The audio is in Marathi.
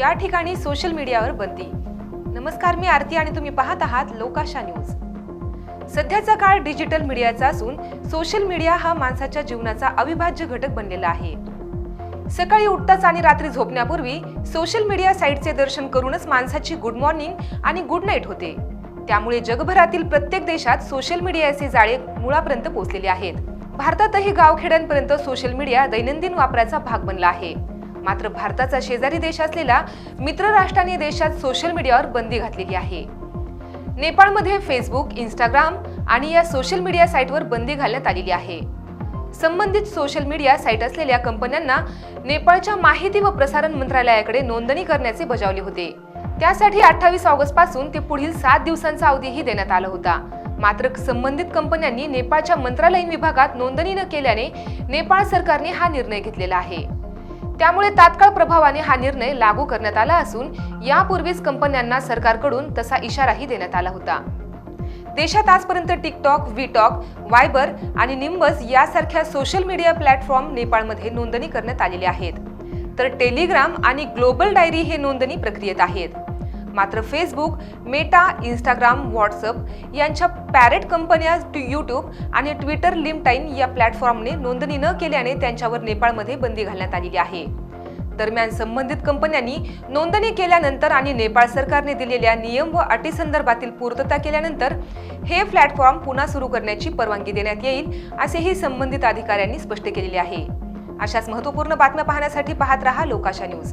या ठिकाणी सोशल मीडियावर बंदी. नमस्कार मी आरती आणि तुम्ही पाहत आहात लोकाशा न्यूज. सध्याचा काळ डिजिटल मीडियाचा असून सोशल मीडिया हा माणसाच्या जीवनाचा अविभाज्य घटक बनलेला आहे. सकाळी उठताच आणि रात्री झोपण्यापूर्वी सोशल मीडिया साईटचे दर्शन करूनच माणसाची गुड मॉर्निंग आणि गुड नाईट होते. त्यामुळे जगभरातील प्रत्येक देशात सोशल मीडियाचे जाळे मुळापर्यंत पोहोचलेले आहेत. भारतातही गावखेड्यांपर्यंत सोशल मीडिया दैनंदिन वापराचा भाग बनला आहे. मात्र भारताचा शेजारी देश असलेला मित्र राष्ट्रांनी देशात सोशल मीडियावर बंदी घातलेली आहे. नेपाळमध्ये फेसबुक इंस्टाग्राम आणि या सोशल मीडिया साईटवर बंदी घालण्यात आलेली आहे. संबंधित सोशल मीडिया साईट असलेल्या कंपन्यांना नेपाळच्या माहिती व प्रसारण मंत्रालयाकडे नोंदणी करण्याचे बजावले होते. त्यासाठी अठ्ठावीस ऑगस्टपासून ते पुढील सात दिवसांचा अवधीही देण्यात आला होता. मात्र संबंधित कंपन्यांनी नेपाळच्या मंत्रालयीन विभागात नोंदणी न केल्याने नेपाळ सरकारने हा निर्णय घेतलेला आहे. त्यामुळे तात्काळ प्रभावाने हा निर्णय लागू करण्यात आला असून यापूर्वीच कंपन्यांना सरकारकडून तसा इशाराही देण्यात आला होता. देशात आजपर्यंत टिकटॉक व्हीटॉक वायबर आणि निंबस यासारख्या सोशल मीडिया प्लॅटफॉर्म नेपाळमध्ये नोंदणी करण्यात आलेले आहेत. तर टेलिग्राम आणि ग्लोबल डायरी हे नोंदणी प्रक्रियेत आहेत. मात्र फेसबुक मेटा इंस्टाग्राम व्हॉट्सअप यांच्या पॅरेट कंपन्या यूट्यूब आणि ट्विटर लिमटाईन या प्लॅटफॉर्मने नोंदणी न केल्याने त्यांच्यावर नेपाळमध्ये बंदी घालण्यात आलेली आहे. दरम्यान संबंधित कंपन्यांनी नोंदणी केल्यानंतर आणि नेपाळ सरकारने दिलेल्या नियम व अटीसंदर्भातील पूर्तता केल्यानंतर हे प्लॅटफॉर्म पुन्हा सुरू करण्याची परवानगी देण्यात येईल असेही संबंधित अधिकाऱ्यांनी स्पष्ट केलेले आहे. अशाच महत्त्वपूर्ण बातम्या पाहण्यासाठी पाहत रहा लोकाशा न्यूज